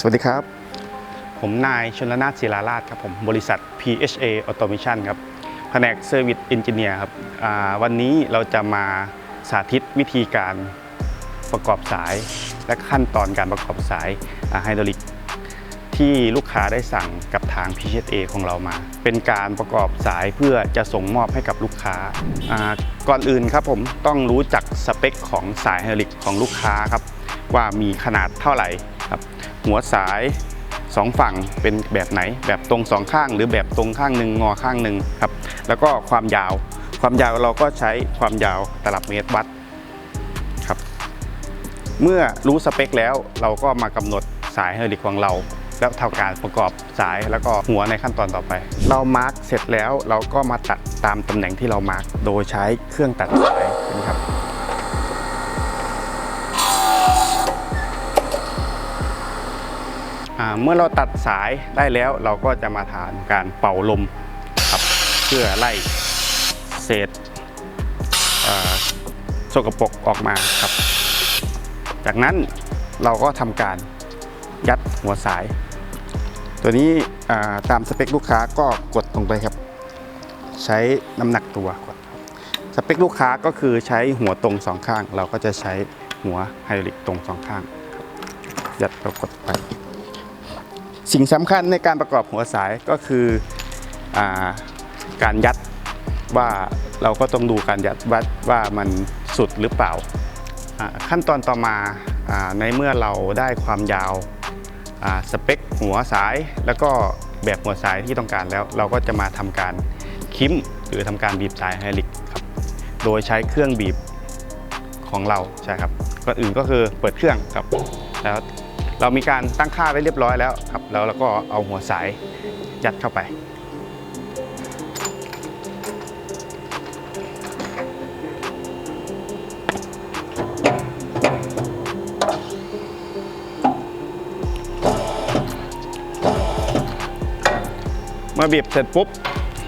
สวัสดีครับ ผมนายชนละนาศิลาราชครับผมบริษัท PHA Automation ครับแผนก Service Engineer ครับวันนี้เราจะมาสาธิตวิธีการประกอบสาย และขั้นตอนการประกอบสายไฮดรอลิกที่ลูกค้าได้สั่งกับทาง PHA ของเรามา เป็นการประกอบสายเพื่อจะส่งมอบให้กับลูกค้า ก่อนอื่นครับผมต้องรู้จักสเปคของสายไฮดรอลิกของลูกค้าครับว่ามีขนาดเท่าไหร่ หัวสายสองฝั่งเป็นแบบไหน แบบตรงสองข้าง หรือแบบตรงข้างหนึ่งงอข้างหนึ่งครับ แล้วก็ความยาว ความยาวเราก็ใช้ความยาวตลับเมตรวัดครับ เมื่อรู้สเปคแล้วเราก็มากำหนดสายไฮดรอลิกของเรา แล้วทำการประกอบสายแล้วก็หัวในขั้นตอนต่อไป เรามาร์กเสร็จแล้วเราก็มาตัดตามตำแหน่งที่เรามาร์กโดยใช้เครื่องตัดสายนะครับ เมื่อเราตัดสายได้แล้วเราก็จะมาทานการเป่าลมครับเพื่อไล่เศษสกปรกออกมาครับ จากนั้นเราก็ทำการยัดหัวสาย ตัวนี้ตามสเปคลูกค้าก็กดลงไปครับ ใช้น้ำหนักตัวกดสเปคลูกค้าก็คือใช้หัวตรงสองข้าง เราก็จะใช้หัวไฮดรอลิกตรงสองข้าง ยัดเรากดไป สิ่งสำคัญในการประกอบหัวสายก็คืออการยัดว่าเราก็ต้องดูการยัดวัดว่ามันสุดหรือเปล่า ขั้นตอนต่อมาอในเมื่อเราได้ความยาวสเปคหัวสาย แล้วก็แบบหัวสายที่ต้องการแล้ว เราก็จะมาทำการคิมหรือทำการบีบสายไฮดรอลิกครับโดยใช้เครื่องบีบของเราใช่ครับก่อนอื่นก็คือเปิดเครื่องครับแล้ว เรามีการตั้งค่าไว้เรียบร้อยแล้วครับ แล้วเราก็เอาหัวสายยัดเข้าไป เมื่อบีบเสร็จปุ๊บ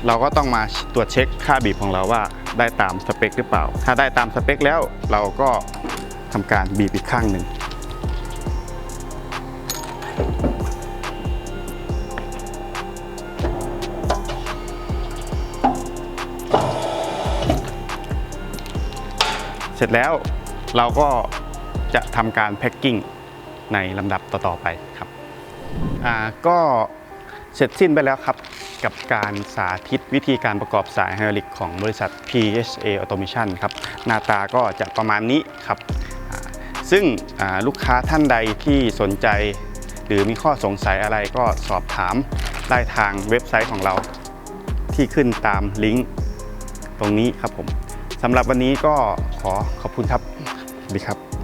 เราก็ต้องมาตรวจเช็คค่าบีบของเราว่าได้ตามสเปคหรือเปล่า ถ้าได้ตามสเปคแล้วเราก็ทำการบีบอีกข้างหนึ่ง เสร็จแล้วเราก็จะทำการแพ็คกิ้งในลำดับต่อๆไปครับก็เสร็จสิ้นไปแล้วครับ กับการสาธิตวิธีการประกอบสายไฮดรอลิกของบริษัท PHA Automation ครับ หน้าตาก็จะประมาณนี้ครับ ซึ่งลูกค้าท่านใดที่สนใจ หรือมีข้อสงสัยอะไรก็สอบถามได้ทางเว็บไซต์ของเราที่ขึ้นตามลิงก์ตรงนี้ครับผมสำหรับวันนี้ก็ขอขอบคุณครับดีครับ